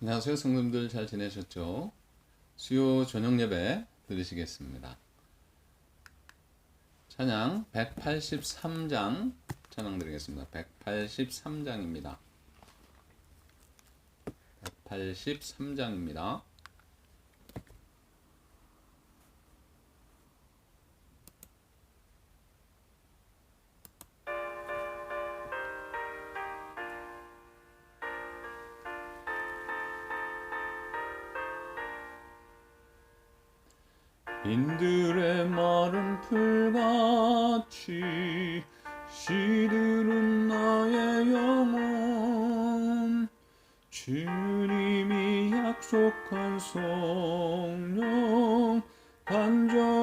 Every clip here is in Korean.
안녕하세요 성도님들 잘 지내셨죠? 수요 저녁 예배 드리시겠습니다. 찬양 183장 찬양 드리겠습니다. 183장입니다. 183장입니다.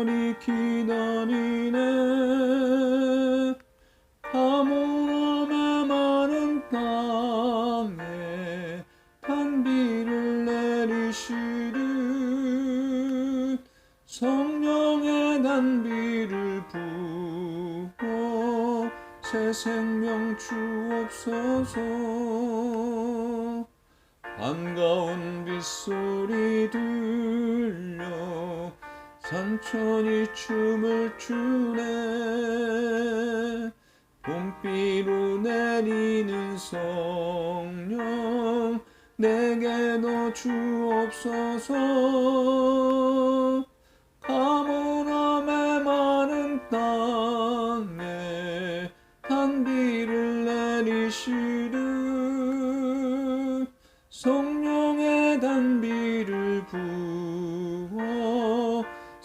간절히 기다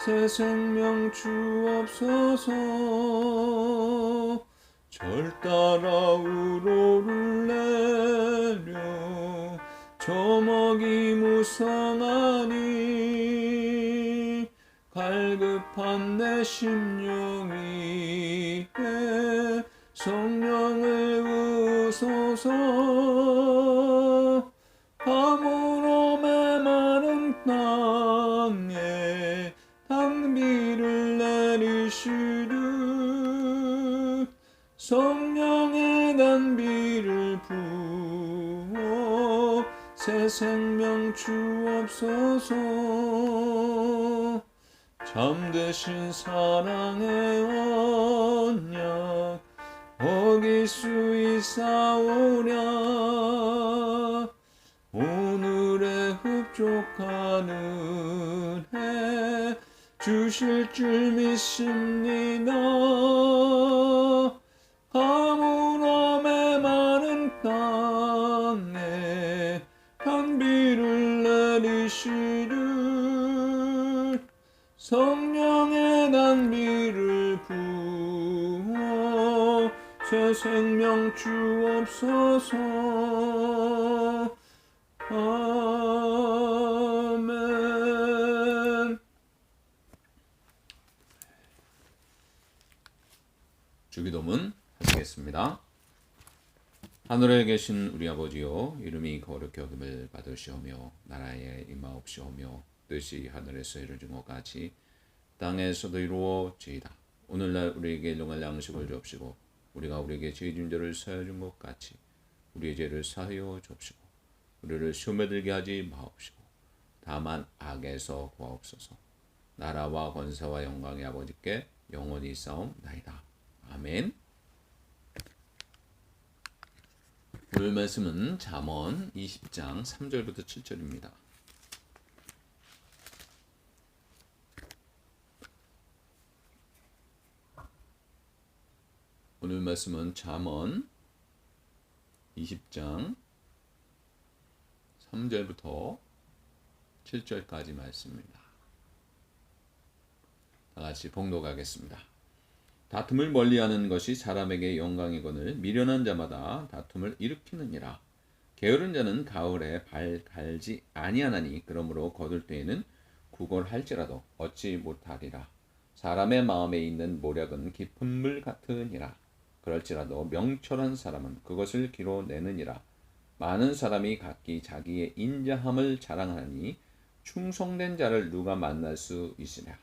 새 생명 주옵소서. 절 따라 우로를 내려. 저먹이 무상하니 갈급한 내 심령이 성령을 우소서 생명 주옵소서. 잠드신 사랑의 언약 어길 수 있사오랴. 오늘의 흡족한 은혜 주실 줄 믿습니다 생명 주옵소서 아멘 주기도문 하시겠습니다. 하늘에 계신 우리 아버지요 이름이 거룩히 여김을 받으시오며 나라에 임하옵시오며 뜻이 하늘에서 이루어진 것 같이 땅에서도 이루어지이다. 오늘날 우리에게 일용할 양식을 주옵시고 우리가 우리에게 죄진 죄를 사하여 준 것 같이 우리의 죄를 사하여 주옵시고 우리를 시험에 들게 하지 마옵시고 다만 악에서 구하옵소서 나라와 권세와 영광의 아버지께 영원히 싸움나이다. 아멘 오늘 말씀은 잠언 20장 3절부터 7절입니다. 오늘 말씀은 잠언 20장 3절부터 7절까지 말씀입니다. 다 같이 봉독하겠습니다. 다툼을 멀리하는 것이 사람에게 영광이거늘 미련한 자마다 다툼을 일으키느니라. 게으른 자는 가을에 발 갈지 아니하나니 그러므로 거둘 때에는 구걸할지라도 얻지 못하리라. 사람의 마음에 있는 모략은 깊은 물 같으니라. 그럴지라도 명철한 사람은 그것을 기로내느니라. 많은 사람이 각기 자기의 인자함을 자랑하니 충성된 자를 누가 만날 수 있으랴.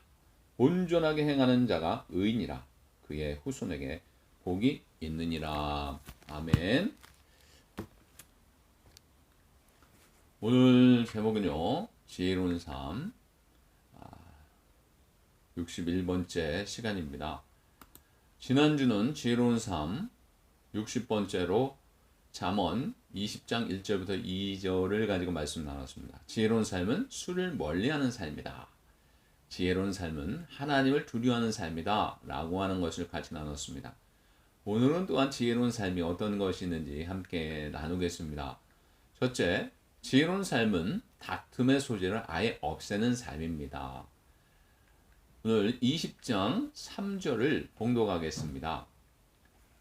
온전하게 행하는 자가 의인이라. 그의 후손에게 복이 있느니라. 아멘. 오늘 제목은요. 지혜로운 삶 61번째 시간입니다. 지난주는 지혜로운 삶 60번째로 잠언 20장 1절부터 2절을 가지고 말씀 나눴습니다. 지혜로운 삶은 술을 멀리하는 삶이다. 지혜로운 삶은 하나님을 두려워하는 삶이다. 라고 하는 것을 같이 나눴습니다. 오늘은 또한 지혜로운 삶이 어떤 것이 있는지 함께 나누겠습니다. 첫째, 지혜로운 삶은 다툼의 소재를 아예 없애는 삶입니다. 오늘 20장 3절을 봉독하겠습니다.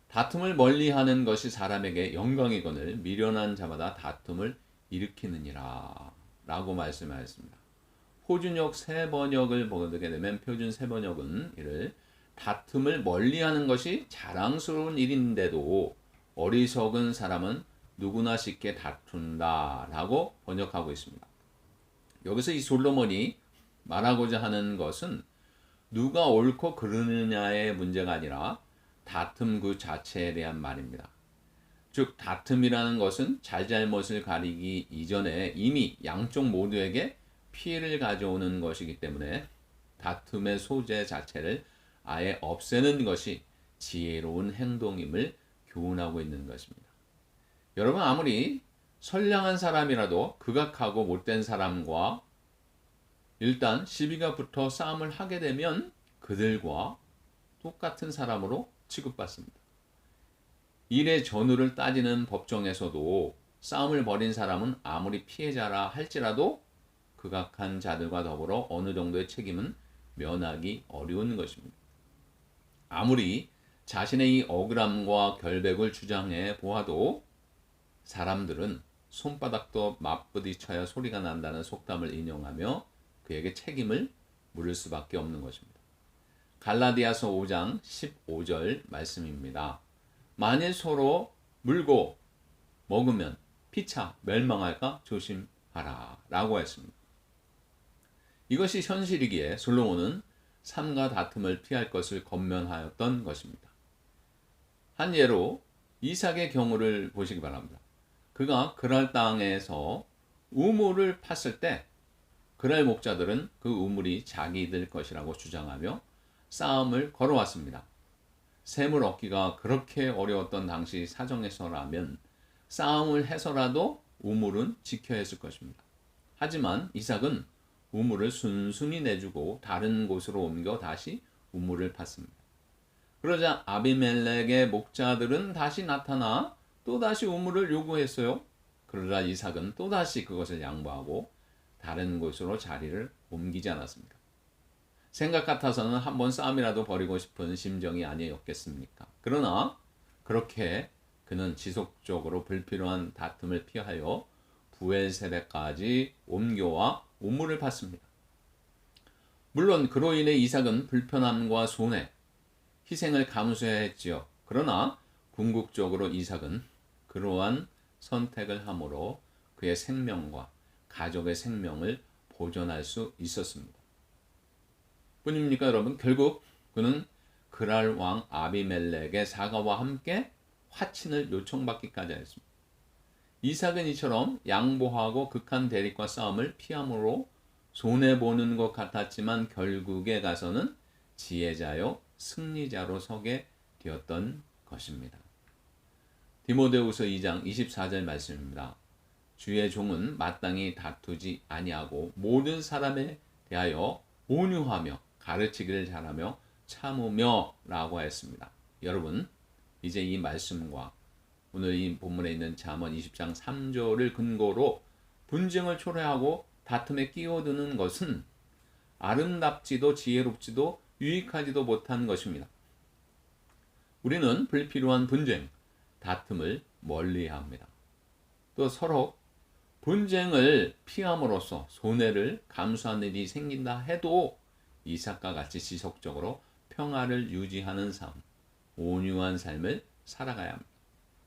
다툼을 멀리하는 것이 사람에게 영광이거늘 미련한 자마다 다툼을 일으키느니라 라고 말씀하였습니다. 표준역 세 번역을 보게 되면 표준 세 번역은 이를 다툼을 멀리하는 것이 자랑스러운 일인데도 어리석은 사람은 누구나 쉽게 다툰다 라고 번역하고 있습니다. 여기서 이 솔로몬이 말하고자 하는 것은 누가 옳고 그르느냐의 문제가 아니라 다툼 그 자체에 대한 말입니다. 즉 다툼이라는 것은 잘잘못을 가리기 이전에 이미 양쪽 모두에게 피해를 가져오는 것이기 때문에 다툼의 소재 자체를 아예 없애는 것이 지혜로운 행동임을 교훈하고 있는 것입니다. 여러분 아무리 선량한 사람이라도 극악하고 못된 사람과 일단 시비가 붙어 싸움을 하게 되면 그들과 똑같은 사람으로 취급받습니다. 일의 전후를 따지는 법정에서도 싸움을 벌인 사람은 아무리 피해자라 할지라도 극악한 자들과 더불어 어느 정도의 책임은 면하기 어려운 것입니다. 아무리 자신의 이 억울함과 결백을 주장해 보아도 사람들은 손바닥도 맞부딪혀야 소리가 난다는 속담을 인용하며 그에게 책임을 물을 수밖에 없는 것입니다. 갈라디아서 5장 15절 말씀입니다. 만일 서로 물고 먹으면 피차 멸망할까 조심하라 라고 했습니다. 이것이 현실이기에 솔로몬은 삶과 다툼을 피할 것을 건면하였던 것입니다. 한 예로 이삭의 경우를 보시기 바랍니다. 그가 그랄 땅에서 우물을 팠을 때 그랄 목자들은 그 우물이 자기들 것이라고 주장하며 싸움을 걸어왔습니다. 샘을 얻기가 그렇게 어려웠던 당시 사정에서라면 싸움을 해서라도 우물은 지켜야 했을 것입니다. 하지만 이삭은 우물을 순순히 내주고 다른 곳으로 옮겨 다시 우물을 팠습니다. 그러자 아비멜렉의 목자들은 다시 나타나 또다시 우물을 요구했어요. 그러자 이삭은 또다시 그것을 양보하고 다른 곳으로 자리를 옮기지 않았습니까? 생각 같아서는 한번 싸움이라도 벌이고 싶은 심정이 아니었겠습니까? 그러나 그렇게 그는 지속적으로 불필요한 다툼을 피하여 부엘세베까지 옮겨와 우물을 팠습니다. 물론 그로 인해 이삭은 불편함과 손해, 희생을 감수해야 했지요. 그러나 궁극적으로 이삭은 그러한 선택을 함으로 그의 생명과 가족의 생명을 보존할 수 있었습니다. 뿐입니까 여러분? 결국 그는 그랄 왕 아비멜렉의 사과와 함께 화친을 요청받기까지 했습니다. 이삭은 이처럼 양보하고 극한 대립과 싸움을 피함으로 손해보는 것 같았지만 결국에 가서는 지혜자요 승리자로 서게 되었던 것입니다. 디모데후서 2장 24절 말씀입니다. 주의 종은 마땅히 다투지 아니하고 모든 사람에 대하여 온유하며 가르치기를 잘하며 참으며 라고 했습니다. 여러분 이제 이 말씀과 오늘 이 본문에 있는 잠언 20장 3절을 근거로 분쟁을 초래하고 다툼에 끼어드는 것은 아름답지도 지혜롭지도 유익하지도 못한 것입니다. 우리는 불필요한 분쟁, 다툼을 멀리해야 합니다. 또 서로 분쟁을 피함으로써 손해를 감수하는 일이 생긴다 해도 이삭과 같이 지속적으로 평화를 유지하는 삶, 온유한 삶을 살아가야 합니다.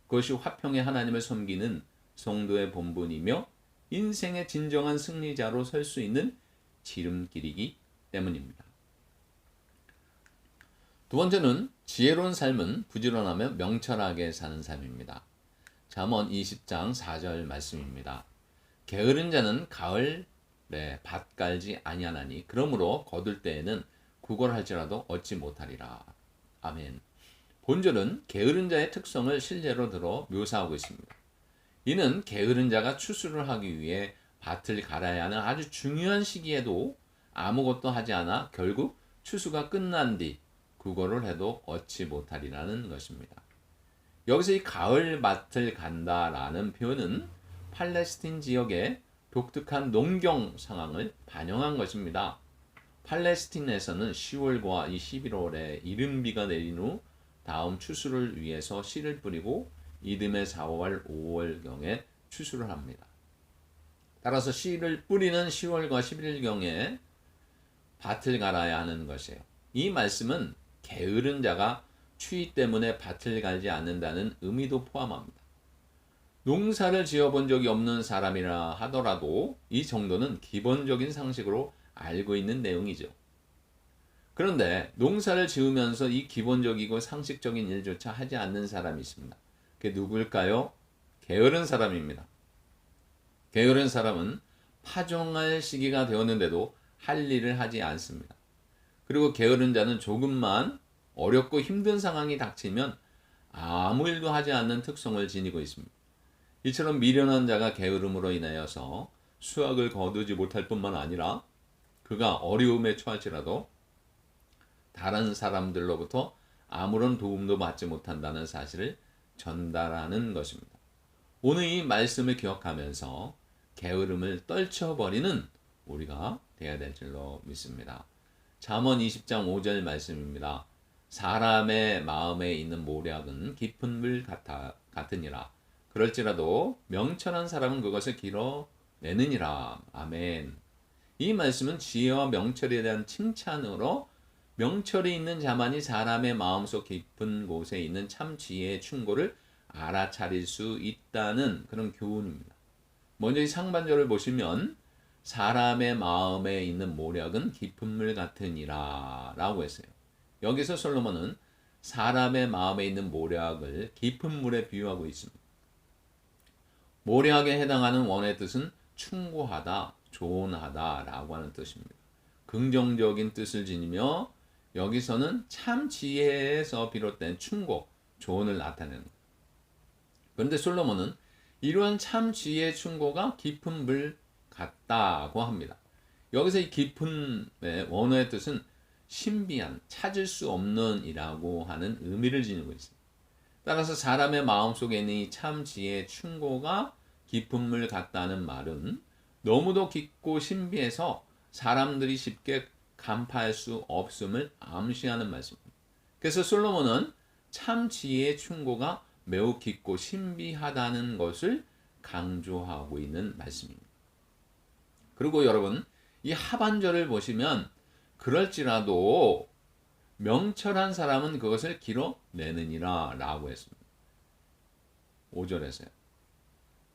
그것이 화평의 하나님을 섬기는 성도의 본분이며 인생의 진정한 승리자로 설 수 있는 지름길이기 때문입니다. 두 번째는 지혜로운 삶은 부지런하며 명철하게 사는 삶입니다. 잠언 20장 4절 말씀입니다. 게으른 자는 가을에 밭 갈지 아니하나니 그러므로 거둘 때에는 구걸할지라도 얻지 못하리라. 아멘. 본절은 게으른 자의 특성을 실제로 들어 묘사하고 있습니다. 이는 게으른 자가 추수를 하기 위해 밭을 갈아야 하는 아주 중요한 시기에도 아무것도 하지 않아 결국 추수가 끝난 뒤 구걸을 해도 얻지 못하리라는 것입니다. 여기서 이 가을 밭을 간다라는 표현은 팔레스틴 지역의 독특한 농경 상황을 반영한 것입니다. 팔레스틴에서는 10월과 이 11월에 이른비가 내린 후 다음 추수를 위해서 씨를 뿌리고 이듬해 4월, 5월경에 추수를 합니다. 따라서 씨를 뿌리는 10월과 11일경에 밭을 갈아야 하는 것이에요. 이 말씀은 게으른 자가 추위 때문에 밭을 갈지 않는다는 의미도 포함합니다. 농사를 지어본 적이 없는 사람이라 하더라도 이 정도는 기본적인 상식으로 알고 있는 내용이죠. 그런데 농사를 지으면서 이 기본적이고 상식적인 일조차 하지 않는 사람이 있습니다. 그게 누굴까요? 게으른 사람입니다. 게으른 사람은 파종할 시기가 되었는데도 할 일을 하지 않습니다. 그리고 게으른 자는 조금만 어렵고 힘든 상황이 닥치면 아무 일도 하지 않는 특성을 지니고 있습니다. 이처럼 미련한 자가 게으름으로 인하여서 수확을 거두지 못할 뿐만 아니라 그가 어려움에 처할지라도 다른 사람들로부터 아무런 도움도 받지 못한다는 사실을 전달하는 것입니다. 오늘 이 말씀을 기억하면서 게으름을 떨쳐버리는 우리가 되어야 될 줄로 믿습니다. 잠언 20장 5절 말씀입니다. 사람의 마음에 있는 모략은 깊은 물 같아, 같으니라. 그럴지라도 명철한 사람은 그것을 길어내느니라. 아멘. 이 말씀은 지혜와 명철에 대한 칭찬으로 명철이 있는 자만이 사람의 마음속 깊은 곳에 있는 참 지혜의 충고를 알아차릴 수 있다는 그런 교훈입니다. 먼저 이 상반절을 보시면 사람의 마음에 있는 모략은 깊은 물 같으니라 라고 했어요. 여기서 솔로몬은 사람의 마음에 있는 모략을 깊은 물에 비유하고 있습니다. 모략에 해당하는 원의 뜻은 충고하다, 조언하다 라고 하는 뜻입니다. 긍정적인 뜻을 지니며 여기서는 참 지혜에서 비롯된 충고, 조언을 나타내는 것. 그런데 솔로몬은 이러한 참 지혜의 충고가 깊은 물 같다고 합니다. 여기서 이 깊은 원어의 뜻은 신비한, 찾을 수 없는 이라고 하는 의미를 지니고 있습니다. 따라서 사람의 마음속에 있는 이 참 지혜의 충고가 깊은 물 같다는 말은 너무도 깊고 신비해서 사람들이 쉽게 간파할 수 없음을 암시하는 말씀입니다. 그래서 솔로몬은 참 지혜의 충고가 매우 깊고 신비하다는 것을 강조하고 있는 말씀입니다. 그리고 여러분, 이 하반절을 보시면 그럴지라도 명철한 사람은 그것을 길어내느니라 라고 했습니다. 5절에서요.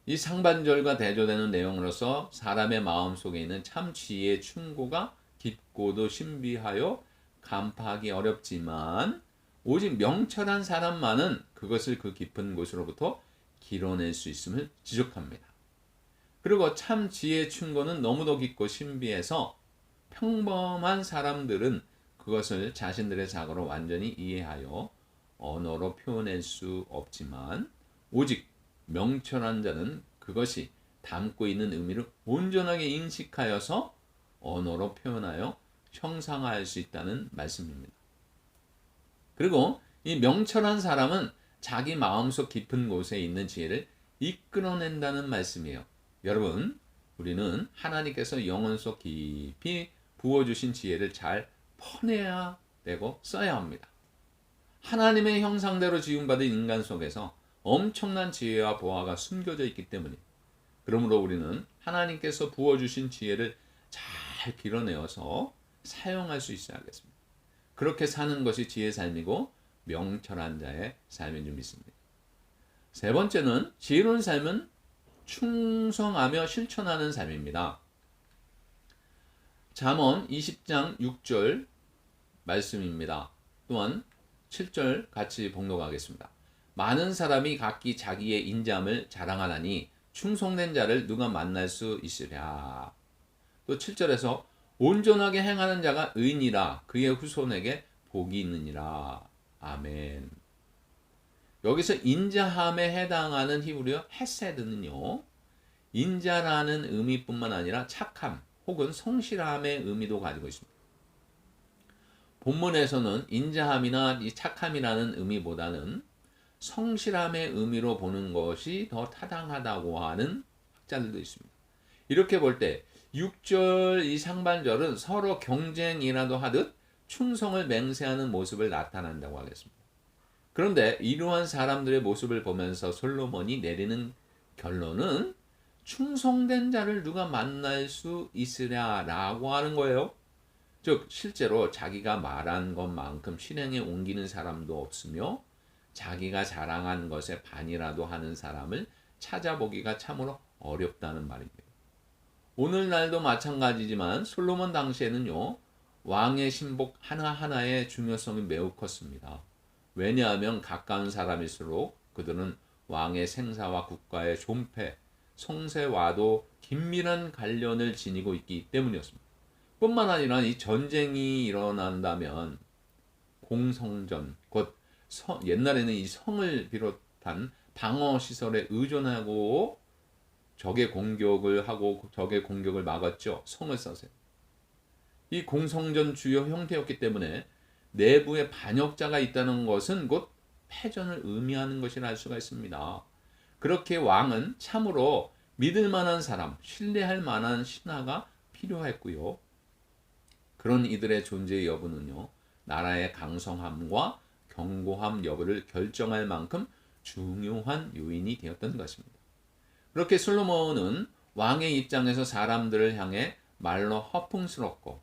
이 상반절과 대조되는 내용으로서 사람의 마음 속에 있는 참 지혜의 충고가 깊고도 신비하여 간파하기 어렵지만 오직 명철한 사람만은 그것을 그 깊은 곳으로부터 길어낼 수 있음을 지적합니다. 그리고 참 지혜의 충고는 너무도 깊고 신비해서 평범한 사람들은 그것을 자신들의 자고로 완전히 이해하여 언어로 표현할 수 없지만 오직 명철한 자는 그것이 담고 있는 의미를 온전하게 인식하여서 언어로 표현하여 형상화할 수 있다는 말씀입니다. 그리고 이 명철한 사람은 자기 마음속 깊은 곳에 있는 지혜를 이끌어낸다는 말씀이에요. 여러분, 우리는 하나님께서 영혼 속 깊이 부어주신 지혜를 잘 퍼내야 되고 써야 합니다. 하나님의 형상대로 지음받은 인간 속에서 엄청난 지혜와 보화가 숨겨져 있기 때문에 그러므로 우리는 하나님께서 부어주신 지혜를 잘 길어내어서 사용할 수 있어야겠습니다. 그렇게 사는 것이 지혜 삶이고 명철한 자의 삶인 줄 믿습니다. 세 번째는 지혜로운 삶은 충성하며 실천하는 삶입니다. 잠언 20장 6절 말씀입니다. 또한 7절 같이 봉독하겠습니다. 많은 사람이 각기 자기의 인자함을 자랑하나니 충성된 자를 누가 만날 수 있으랴. 또 7절에서 온전하게 행하는 자가 의인이라 그의 후손에게 복이 있느니라. 아멘. 여기서 인자함에 해당하는 히브리어 헤세드는요. 인자라는 의미뿐만 아니라 착함 혹은 성실함의 의미도 가지고 있습니다. 본문에서는 인자함이나 이 착함이라는 의미보다는 성실함의 의미로 보는 것이 더 타당하다고 하는 학자들도 있습니다. 이렇게 볼 때 6절 이 상반절은 서로 경쟁이라도 하듯 충성을 맹세하는 모습을 나타난다고 하겠습니다. 그런데 이러한 사람들의 모습을 보면서 솔로몬이 내리는 결론은 충성된 자를 누가 만날 수 있으랴라고 하는 거예요. 즉 실제로 자기가 말한 것만큼 실행에 옮기는 사람도 없으며 자기가 자랑한 것에 반이라도 하는 사람을 찾아보기가 참으로 어렵다는 말입니다. 오늘날도 마찬가지지만 솔로몬 당시에는요 왕의 신복 하나하나의 중요성이 매우 컸습니다. 왜냐하면 가까운 사람일수록 그들은 왕의 생사와 국가의 존폐, 성세와도 긴밀한 관련을 지니고 있기 때문이었습니다. 뿐만 아니라 이 전쟁이 일어난다면 공성전, 곧 성, 옛날에는 이 성을 비롯한 방어 시설에 의존하고 적의 공격을 하고 적의 공격을 막았죠. 성을 써서. 이 공성전 주요 형태였기 때문에 내부에 반역자가 있다는 것은 곧 패전을 의미하는 것이라 할 수가 있습니다. 그렇게 왕은 참으로 믿을 만한 사람, 신뢰할 만한 신하가 필요했고요. 그런 이들의 존재 여부는요, 나라의 강성함과 견고함 여부를 결정할 만큼 중요한 요인이 되었던 것입니다. 그렇게 솔로몬은 왕의 입장에서 사람들을 향해 말로 허풍스럽고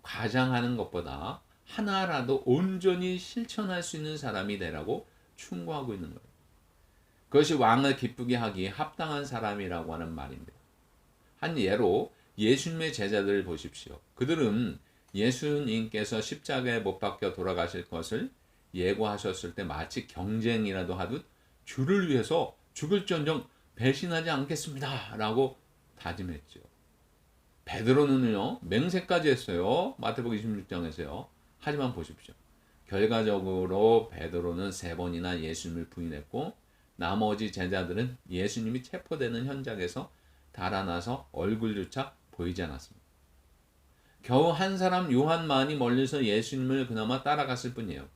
과장하는 것보다 하나라도 온전히 실천할 수 있는 사람이 되라고 충고하고 있는 거예요. 그것이 왕을 기쁘게 하기에 합당한 사람이라고 하는 말입니다. 한 예로 예수님의 제자들을 보십시오. 그들은 예수님께서 십자가에 못 박혀 돌아가실 것을 예고하셨을 때 마치 경쟁이라도 하듯 주를 위해서 죽을전정 배신하지 않겠습니다. 라고 다짐했죠. 베드로는요, 맹세까지 했어요. 마태복음 26장에서요. 하지만 보십시오. 결과적으로 베드로는 세 번이나 예수님을 부인했고 나머지 제자들은 예수님이 체포되는 현장에서 달아나서 얼굴조차 보이지 않았습니다. 겨우 한 사람 요한만이 멀리서 예수님을 그나마 따라갔을 뿐이에요.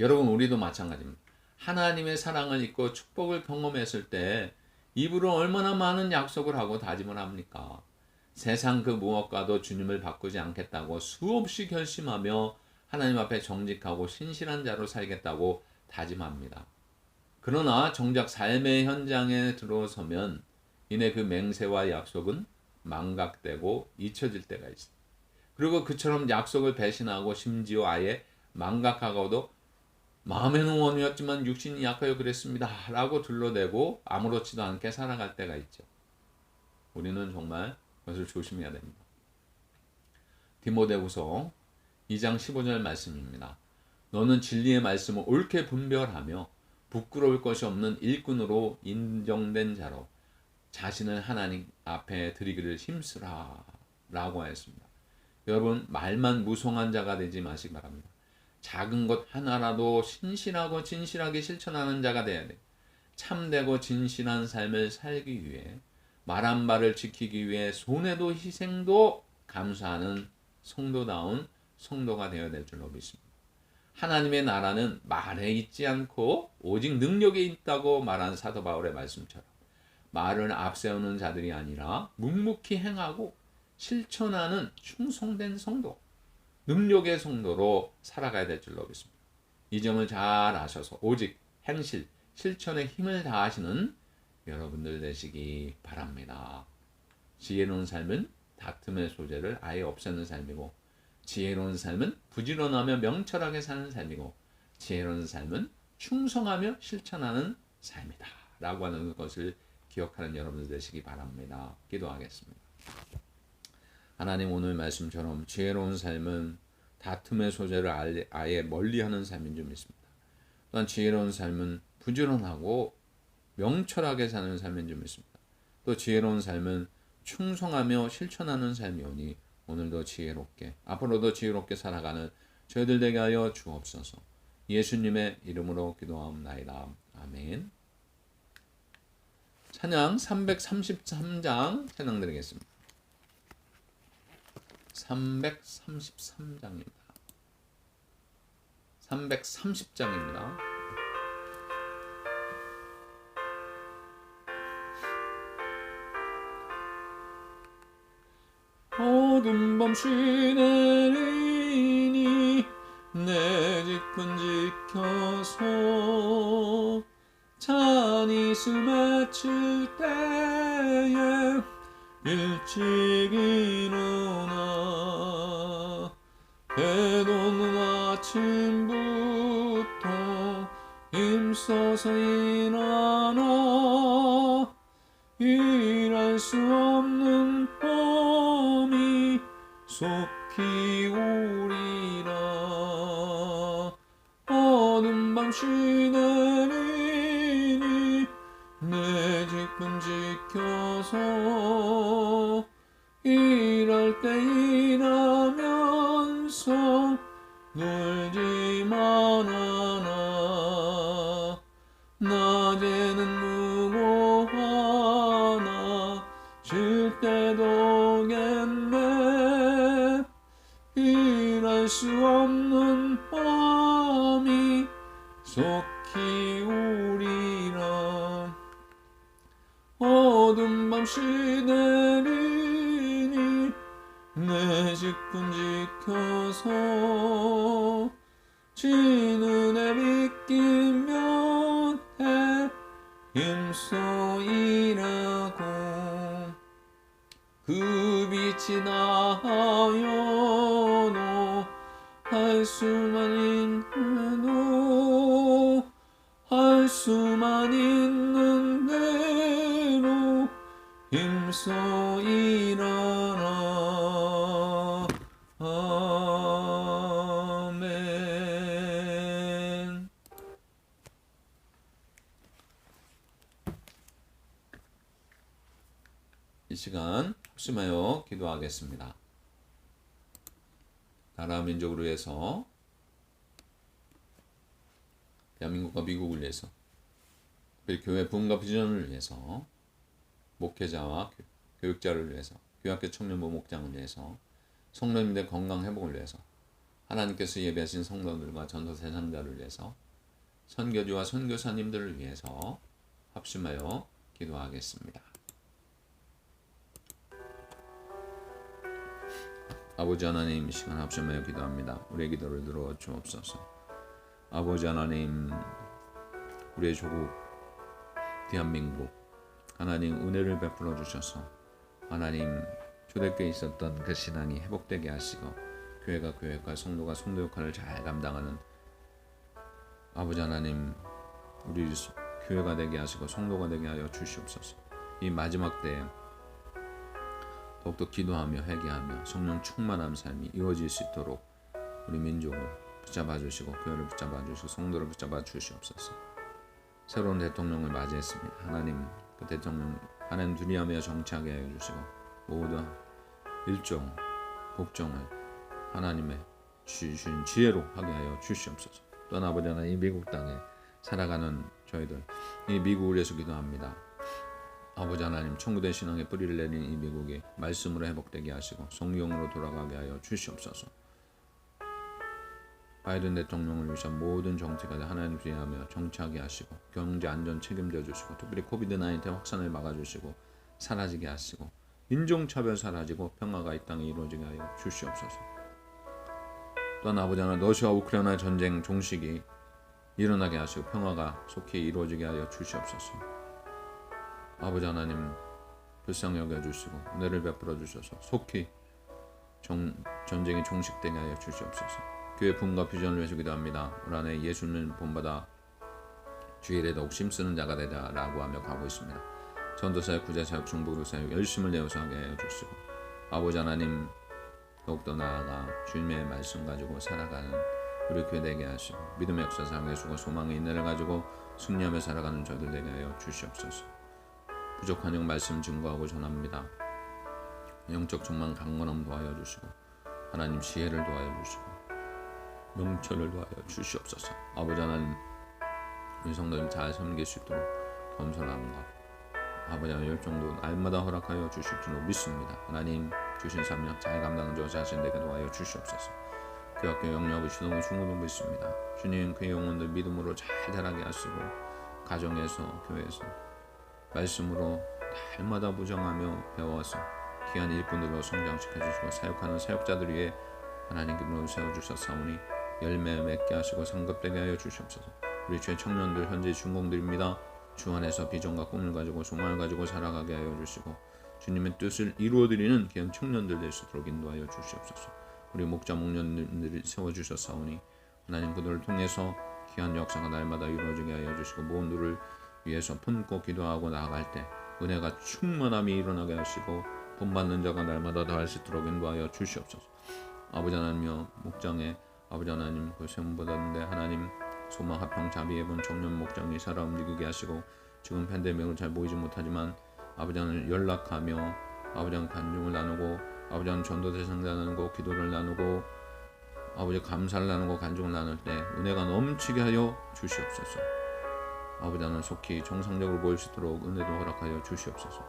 여러분 우리도 마찬가지입니다. 하나님의 사랑을 잊고 축복을 경험했을 때 입으로 얼마나 많은 약속을 하고 다짐을 합니까? 세상 그 무엇과도 주님을 바꾸지 않겠다고 수없이 결심하며 하나님 앞에 정직하고 신실한 자로 살겠다고 다짐합니다. 그러나 정작 삶의 현장에 들어서면 이내 그 맹세와 약속은 망각되고 잊혀질 때가 있습니다. 그리고 그처럼 약속을 배신하고 심지어 아예 망각하고도 마음에는 원이었지만 육신이 약하여 그랬습니다. 라고 둘러대고 아무렇지도 않게 살아갈 때가 있죠. 우리는 정말 그것을 조심해야 됩니다. 디모데후서 2장 15절 말씀입니다. 너는 진리의 말씀을 옳게 분별하며 부끄러울 것이 없는 일꾼으로 인정된 자로 자신을 하나님 앞에 드리기를 힘쓰라 라고 하였습니다. 여러분 말만 무성한 자가 되지 마시기 바랍니다. 작은 것 하나라도 신실하고 진실하게 실천하는 자가 되어야 돼. 참되고 진실한 삶을 살기 위해 말한 바를 지키기 위해 손해도 희생도 감수하는 성도다운 성도가 되어야 될 줄로 믿습니다. 하나님의 나라는 말에 있지 않고 오직 능력에 있다고 말한 사도 바울의 말씀처럼 말을 앞세우는 자들이 아니라 묵묵히 행하고 실천하는 충성된 성도, 능력의 성도로 살아가야 될 줄로 믿습니다. 이 점을 잘 아셔서 오직 행실, 실천에 힘을 다하시는 여러분들 되시기 바랍니다. 지혜로운 삶은 다툼의 소재를 아예 없애는 삶이고 지혜로운 삶은 부지런하며 명철하게 사는 삶이고 지혜로운 삶은 충성하며 실천하는 삶이다. 라고 하는 것을 기억하는 여러분들 되시기 바랍니다. 기도하겠습니다. 하나님 오늘 말씀처럼 지혜로운 삶은 다툼의 소재를 아예 멀리하는 삶인 줄 믿습니다. 또한 지혜로운 삶은 부지런하고 명철하게 사는 삶인 줄 믿습니다. 또 지혜로운 삶은 충성하며 실천하는 삶이오니 오늘도 지혜롭게 앞으로도 지혜롭게 살아가는 저희들 되게 하여 주옵소서. 예수님의 이름으로 기도하옵나이다. 아멘. 찬양 333장 찬양 드리겠습니다. 333장입니다. 330장입니다. 어둠 밤 쉬내리니 내 집은 지켜서 찬이 숨마칠 때에 일찍 일어 속 이 시간 합심하여 기도하겠습니다. 나라 민족을 위해서 대한민국과 미국을 위해서 교회 부흥과 비전을 위해서 목회자와 교- 교육자를 위해서 교학교 청년부 목장을 위해서 성도님들 건강 회복을 위해서 하나님께서 예배하신 성도들과 전도 대상자를 위해서 선교주와 선교사님들을 위해서 합심하여 기도하겠습니다. 아버지 하나님 이 시간 합심하여 기도합니다. 우리의 기도를 들어 주옵소서. 아버지 하나님 우리의 조국 대한민국 하나님 은혜를 베풀어 주셔서 하나님 초대교회에 있었던 그 신앙이 회복되게 하시고 교회가 교회 역할 성도가 성도 역할을 잘 감당하는 아버지 하나님 우리 교회가 되게 하시고 성도가 되게 하여 주시옵소서 이 마지막 때에 더욱더 기도하며 회개하며 성령 충만한 삶이 이루어질 수 있도록 우리 민족을 붙잡아 주시고 교회를 붙잡아 주시고 성도를 붙잡아 주시옵소서. 새로운 대통령을 맞이했습니다. 하나님 그 대통령 하나님 두리하며 정치하게 해 주시고 모든 일정 복종을 하나님의 주신 지혜로 하게 하여 주시옵소서. 또한 아버지 하나님 이 미국 땅에 살아가는 저희들 이 미국을 위해서 기도합니다. 아버지 하나님 청구된 신앙의 뿌리를 내린 이 미국이 말씀으로 회복되게 하시고 성경으로 돌아가게 하여 주시옵소서. 바이든 대통령을 위한 모든 정책을 하나님 주의하며 정치하게 하시고 경제 안전 책임져 주시고 특별히 코비드 19 확산을 막아주시고 사라지게 하시고 인종차별 사라지고 평화가 이 땅에 이루어지게 하여 주시옵소서. 또한 아버지 하나님 러시아 우크라이나 전쟁 종식이 일어나게 하시고 평화가 속히 이루어지게 하여 주시옵소서. 아버지 하나님 불쌍히 여겨 주시고 은혜를 베풀어 주셔서 속히 정, 전쟁이 종식되게 하여 주시옵소서. 교회 분과 비전을 위해서 기도합니다. 올 한해 예수님을 본받아 주일에 더욱 힘쓰는 자가 되자라고 하며 가고 있습니다. 전도사역, 구제사역, 중보교 사역 열심을 내어서 하게 해 주시고 아버지 하나님 더욱더 나아가 주님의 말씀 가지고 살아가는 우리 교회 되게 하시고 믿음의 역사 사랑해 주고 소망의 인내를 가지고 승리하며 살아가는 저들 되게 하여 주시옵소서. 부족한 영 말씀 증거하고 전합니다. 영적 정만 강건함 도하여 주시고 하나님 지혜를 도하여 주시고 명철을 도하여 주시옵소서. 아버지 하나님 우리 성도님 잘 섬길 수 있도록 겸손함과 아버지 하나님 열정도 날마다 허락하여 주실 줄로 믿습니다. 하나님 주신 사명 잘 감당한 저 자신에게 도하여 주시옵소서. 그 학교 영역을 주도 중으로 믿습니다. 주님 그 영혼들 믿음으로 잘 자라게 하시고 가정에서 교회에서 말씀으로 날마다 부정하며 배워서 귀한 일꾼들로 성장시켜 주시고 사역하는 사역자들 위해 하나님 기름으로 세워 주셨사오니 열매 맺게 하시고 상급되게 하여 주시옵소서. 우리 주의 청년들 현재 중공들입니다. 주 안에서 비전과 꿈을 가지고 소망을 가지고 살아가게 하여 주시고 주님의 뜻을 이루어 드리는 귀한 청년들 될 수 있도록 인도하여 주시옵소서. 우리 목자 목련들을 세워 주셨사오니 하나님 그들을 통해서 귀한 역사가 날마다 이루어지게 하여 주시고 모험들을 위해서 품고 기도하고 나아갈 때 은혜가 충만함이 일어나게 하시고 본받는 자가 날마다 더할 수 있도록 인도하여 주시옵소서. 아버지 하나님여 목장에 아버지 하나님 그 세움 받았는데 하나님 소망 합평 자비해 본 청년 목장이 살아 움직이게 하시고 지금 팬데믹을 잘 보이지 못하지만 아버지 하나님 연락하며 아버지 하나님 간증을 나누고 아버지 하나님 전도 대상자 나누고 기도를 나누고 아버지 감사를 나누고 간증을 나눌 때 은혜가 넘치게 하여 주시옵소서. 아버지 하나님 속히 정상적으로 보일 수 있도록 은혜도 허락하여 주시옵소서.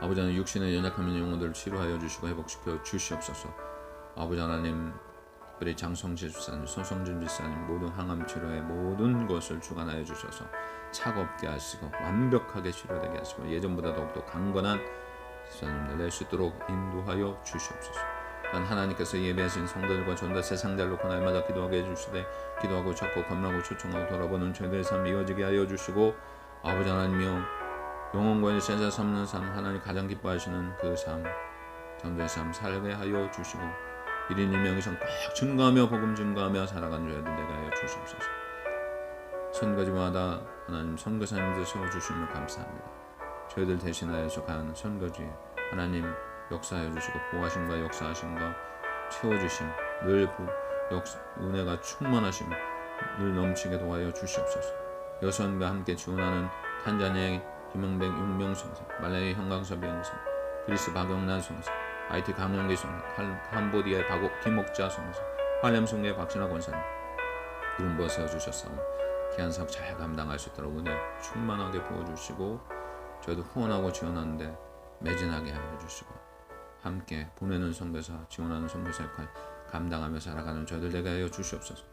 아버지 하나님 육신의 연약한 영혼들을 치료하여 주시고 회복시켜 주시옵소서. 아버지 하나님 특별히 장성지 집사님, 손성준 집사님 모든 항암 치료의 모든 것을 주관하여 주셔서 차갑게 하시고 완벽하게 치료되게 하시고 예전보다 더욱더 강건한 집사님들 낼 수 있도록 인도하여 주시옵소서. 난 하나님께서 예배하신 성도들과 전도 세상잘 놓고 날마다 기도하게 해주시되 기도하고 찾고 겁나고 초청하고 돌아보는 죄들의 삶 이어지게 하여 주시고 아버지 하나님이여 영혼과 세상 삼는 삶 하나님 가장 기뻐하시는 그삶 전도의 삶 살게 하여 주시고 1인 2명이상 꼭 증거하며 복음 증거하며 살아가는 죄들 되게 하여 주시옵소서. 선거지마다 하나님 선거사님들 세워주시면 감사합니다. 저희들 대신하여서 간 선거지에 하나님 역사해 주시고 보호하심과 역사하심과 채워주심 늘 부, 역사, 은혜가 충만하심 늘 넘치게 도와여 주시옵소서. 여선과 함께 지원하는 탄자니아의 김영백 윤명 선생 말레이 형광섭 연생 그리스 박영란 선생 IT 강영기 선생 캄보디아의 박옥 김옥자 선생 할렘송의 박신하 권사님 이런 부 세워주셨사오 귀한 사업 잘 감당할 수 있도록 은혜 충만하게 부어주시고 저희도 후원하고 지원하는데 매진하게 하여 주시고 함께 보내는 선교사 지원하는 선교사 역할 감당하며 살아가는 저희들 되게 하여 주시옵소서.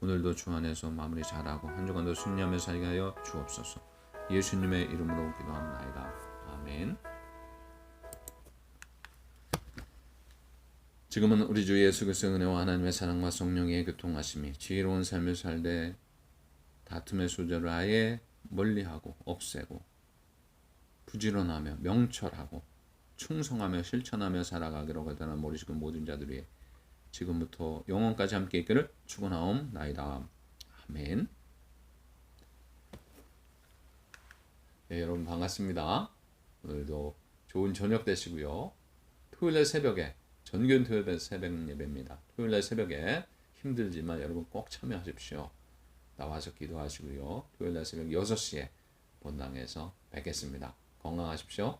오늘도 주 안에서 마무리 잘하고 한 주간도 승리하며 살게 하여 주옵소서. 예수님의 이름으로 기도합니다. 아멘. 지금은 우리 주 예수 그리스도의 은혜와 하나님의 사랑과 성령의 교통하심이 지혜로운 삶을 살되 다툼의 소재를 아예 멀리하고 없애고 부지런하며 명철하고 충성하며 실천하며 살아가기로 거듭난 모르시는 모든 자들 위해 지금부터 영원까지 함께 있기를 축원하옵나이다. 아멘. 네, 여러분 반갑습니다. 오늘도 좋은 저녁 되시고요. 토요일 새벽에 전균 토요일 새벽 예배입니다. 토요일 새벽에 힘들지만 여러분 꼭 참여하십시오. 나와서 기도하시고요. 토요일 새벽 6시에 본당에서 뵙겠습니다. 건강하십시오.